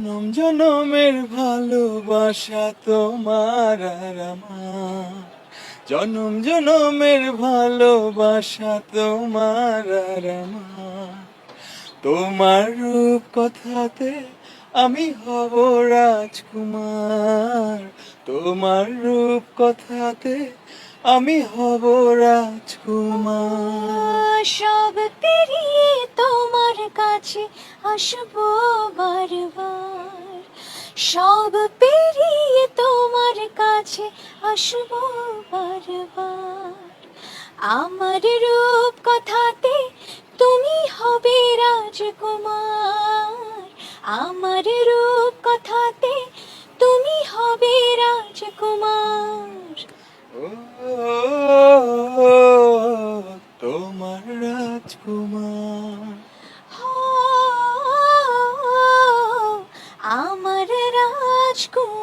জনম, জনমের ভালোবাসা তোমার আর জনম, জনমের ভালোবাসা তোমার আর তোমার রূপ কথাতে আমি হব রাজকুমার। তোমার রূপ কথাতে আমি হব রাজকুমার। সব কাছে আসব বারবার। সব পেরিয়ে তোমার কাছে আসব বারবার। আমার রূপ কথাতে তুমি হবে রাজকুমার। আমার রূপ কথাতে তুমি হবে রাজকুমার। তোমার রাজকুমার। আমার রাজকুমার